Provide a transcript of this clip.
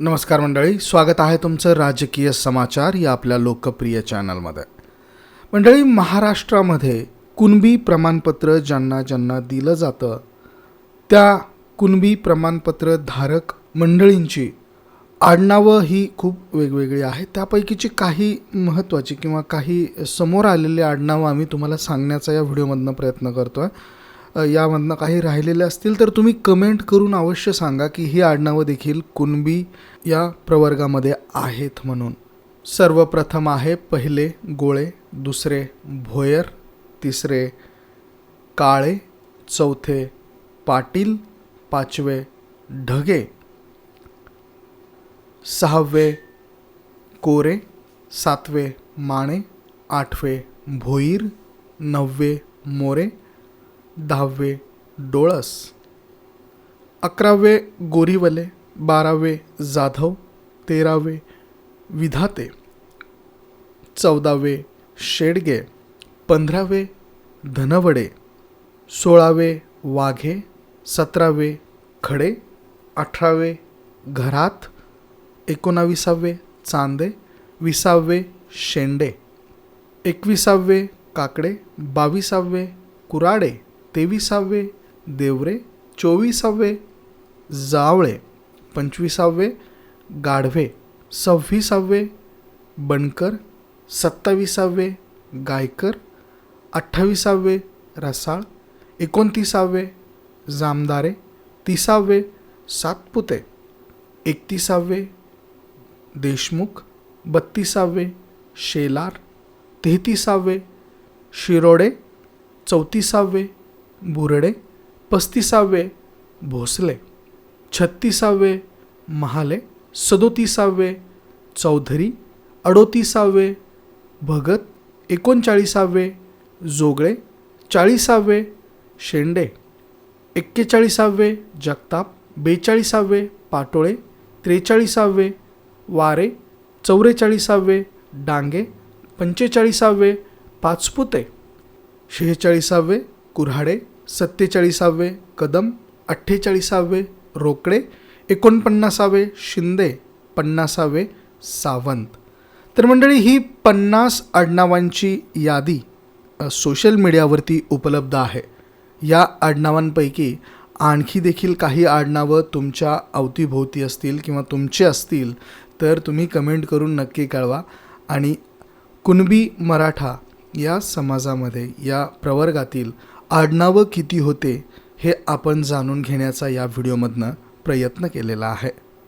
नमस्कार मंडळी स्वागत आहे तुमचं राजकीय समाचार या आपल्या लोकप्रिय चॅनलमध्ये. मंडळी महाराष्ट्रामध्ये कुणबी प्रमाणपत्र ज्यांना ज्यांना दिलं जातं त्या कुणबी प्रमाणपत्र धारक मंडळींची आडनावं ही खूप वेगवेगळी आहेत. त्यापैकीची काही महत्त्वाची किंवा काही समोर आलेली आडनावं आम्ही तुम्हाला सांगण्याचा या व्हिडिओमधनं प्रयत्न करतो आहे यामधनं काही राहिलेले असतील तर तुम्ही कमेंट करून अवश्य सांगा की ही आडनावं देखील कुणबी या प्रवर्गामध्ये आहेत म्हणून. सर्वप्रथम आहे पहिले गोळे दुसरे भोयर तिसरे काळे चौथे पाटील पाचवे ढगे सहावे कोरे सातवे माणे आठवे भोईर नववे मोरे दहावे डोळस. अकरावे गोरीवले. बारावे जाधव. तेरावे विधाते. चौदावे शेडगे. पंधरावे धनवडे. सोळावे वाघे. सतरावे खडे. अठरावे घरात. एकोणाविसावे चांदे. विसावे शेंडे. एकविसावे काकडे. बावीसावे कुराडे. तेविसावे देवरे चोवीसावे जावळे पंचवीसावे गाढवे सव्वीसावे बनकर सत्तावीसावे गायकर अठ्ठावीसावे रसाळ एकोणतीसावे जामदारे तिसावे सातपुते एकतीसावे देशमुख बत्तीसावे शेलार तेहतीसावे शिरोडे चौतीसावे बुरडे पस्तीसावे भोसले छत्तीसावे महाले सदोतीसावे चौधरी अडोतीसावे भगत एकोणचाळीसावे जोगळे चाळीसावे शेंडे एक्केचाळीसावे जगताप बेचाळीसावे पाटोळे त्रेचाळीसावे वारे चौवेचाळीसावे डांगे पंचेचाळीसावे पाचपुते शेहेचाळीसावे कुऱ्हाडे सत्तेचाळीसावे कदम अठ्ठेचाळीसावे रोकडे एकोणपन्नासावे शिंदे पन्नासावे सावंत. तर मंडळी ही पन्नास आडनावांची यादी सोशल मीडियावरती उपलब्ध आहे. या आडनावांपैकी आणखी देखील काही आडनावं तुमच्या अवतीभोवती असतील किंवा तुमचे असतील तर तुम्ही कमेंट करून नक्की कळवा. आणि कुणबी मराठा या समाजामध्ये या प्रवर्गातील आडनावं किती होते हे आपण जाणून घेण्याचा या व्हिडिओमधनं प्रयत्न केलेला आहे.